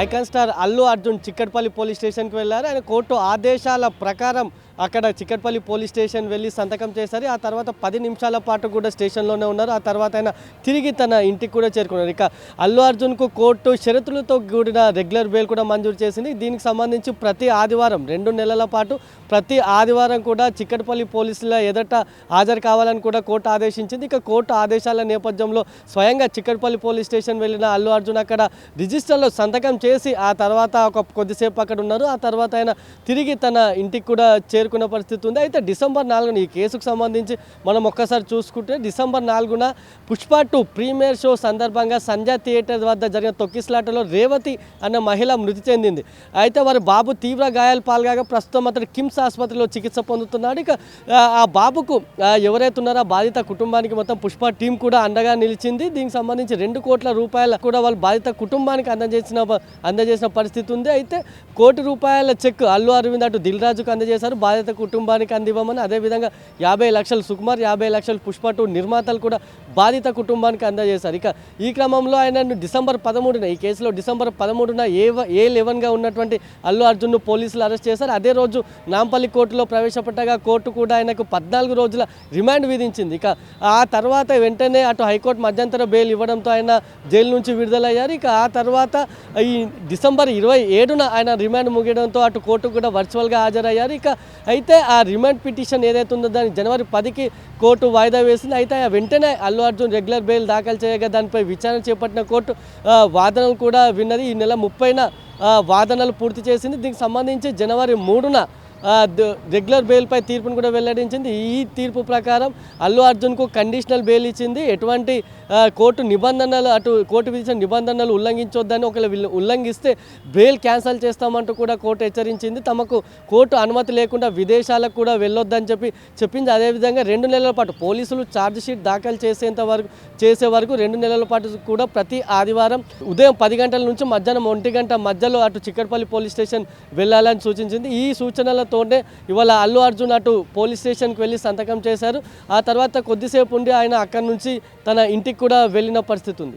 Icon star Allu Arjun Chikkadpally police స్టేషన్కి వెళ్ళారు. ఆయన కోర్టు ఆదేశాల ప్రకారం అక్కడ చిక్కట్పల్లి పోలీస్ స్టేషన్ వెళ్ళి సంతకం చేశారు. ఆ తర్వాత పది నిమిషాల పాటు కూడా స్టేషన్లోనే ఉన్నారు. ఆ తర్వాత ఆయన తిరిగి తన ఇంటికి కూడా చేరుకున్నారు. ఇక అల్లు అర్జున్కు కోర్టు షరతులతో కూడిన రెగ్యులర్ బెయిల్ కూడా మంజూరు చేసింది. దీనికి సంబంధించి ప్రతి ఆదివారం రెండు నెలల పాటు ప్రతి ఆదివారం కూడా చిక్కటపల్లి పోలీసుల ఎదట హాజరు కావాలని కూడా కోర్టు ఆదేశించింది. ఇక కోర్టు ఆదేశాల నేపథ్యంలో స్వయంగా చిక్కటపల్లి పోలీస్ స్టేషన్ వెళ్ళిన అల్లు అర్జున్ అక్కడ రిజిస్టర్లో సంతకం చేసి ఆ తర్వాత ఒక కొద్దిసేపు అక్కడ ఉన్నారు. ఆ తర్వాత ఆయన తిరిగి తన ఇంటికి కూడా చేరు చేరుకున్న పరిస్థితి ఉంది. అయితే డిసెంబర్ నాలుగున ఈ కేసుకు సంబంధించి మనం ఒక్కసారి చూసుకుంటే డిసెంబర్ నాలుగున పుష్ప టూ ప్రీమియర్ షో సందర్భంగా సంధ్య థియేటర్ వద్ద జరిగిన తొక్కిసలాటలో రేవతి అన్న మహిళ మృతి చెందింది. అయితే వారి బాబు తీవ్ర గాయాలు పాల్గాక ప్రస్తుతం అతడు కిమ్స్ ఆసుపత్రిలో చికిత్స పొందుతున్నాడు. ఇక ఆ, బాబుకు ఎవరైతే ఉన్నారో బాధిత కుటుంబానికి మొత్తం పుష్ప టీం కూడా అండగా నిలిచింది. దీనికి సంబంధించి రెండు కోట్ల రూపాయల కూడా వాళ్ళు బాధిత కుటుంబానికి అందజేసిన అందజేసిన పరిస్థితి ఉంది. అయితే కోటి రూపాయల చెక్ అల్లు అరవింద్ అటు దిల్ రాజుకు అందజేశారు. బాధిత కుటుంబానికి అందివ్వమని అదేవిధంగా యాభై లక్షలు సుకుమార్ యాభై లక్షలు పుష్ప టూ నిర్మాతలు కూడా బాధిత కుటుంబానికి అందజేశారు. ఇక ఈ క్రమంలో ఆయన డిసెంబర్ పదమూడున ఈ కేసులో డిసెంబర్ పదమూడున ఏ ఏ లెవెన్గా ఉన్నటువంటి అల్లు అర్జున్ను పోలీసులు అరెస్ట్ చేశారు. అదే రోజు నాంపల్లి కోర్టులో ప్రవేశపెట్టగా కోర్టు కూడా ఆయనకు పద్నాలుగు రోజుల రిమాండ్ విధించింది. ఇక ఆ తర్వాత వెంటనే అటు హైకోర్టు మధ్యంతర బెయిల్ ఇవ్వడంతో ఆయన జైలు నుంచి విడుదలయ్యారు. ఇక ఆ తర్వాత ఈ డిసెంబర్ ఇరవై ఏడున ఆయన రిమాండ్ ముగియడంతో అటు కోర్టు కూడా వర్చువల్గా హాజరయ్యారు. ఇక అయితే ఆ రిమాండ్ పిటిషన్ ఏదైతే ఉందో దాన్ని జనవరి పదికి కోర్టు వాయిదా వేసింది. అయితే ఆ వెంటనే అల్లు అర్జున్ రెగ్యులర్ బెయిల్ దాఖలు చేయగా దానిపై విచారణ చేపట్టిన కోర్టు వాదనలు కూడా విన్నది. ఈ నెల ముప్పైన వాదనలు పూర్తి చేసింది. దీనికి సంబంధించి జనవరి మూడున రెగ్యులర్ బెయిల్పై తీర్పును కూడా వెల్లడించింది. ఈ తీర్పు ప్రకారం అల్లు అర్జున్కు కండిషనల్ బెయిల్ ఇచ్చింది. ఎటువంటి కోర్టు నిబంధనలు అటు కోర్టు విధించిన నిబంధనలు ఉల్లంఘించొద్దని ఒకవేళ ఉల్లంఘిస్తే బెయిల్ క్యాన్సిల్ చేస్తామంటూ కూడా కోర్టు హెచ్చరించింది. తమకు కోర్టు అనుమతి లేకుండా విదేశాలకు కూడా వెళ్ళొద్దని చెప్పి చెప్పింది. అదేవిధంగా రెండు నెలల పాటు పోలీసులు ఛార్జ్షీట్ దాఖలు చేసేంత వరకు చేసే వరకు రెండు నెలల పాటు కూడా ప్రతి ఆదివారం ఉదయం పది గంటల నుంచి మధ్యాహ్నం ఒంటి గంట మధ్యలో అటు చిక్కడపల్లి పోలీస్ స్టేషన్ వెళ్ళాలని సూచించింది. ఈ సూచనల సూచనలతోనే ఇవాళ అల్లు అర్జున్ అటు పోలీస్ స్టేషన్కి వెళ్ళి సంతకం చేశారు. ఆ తర్వాత కొద్దిసేపు ఉండి ఆయన అక్కడి నుంచి తన ఇంటికి కూడా వెళ్ళిన పరిస్థితి ఉంది.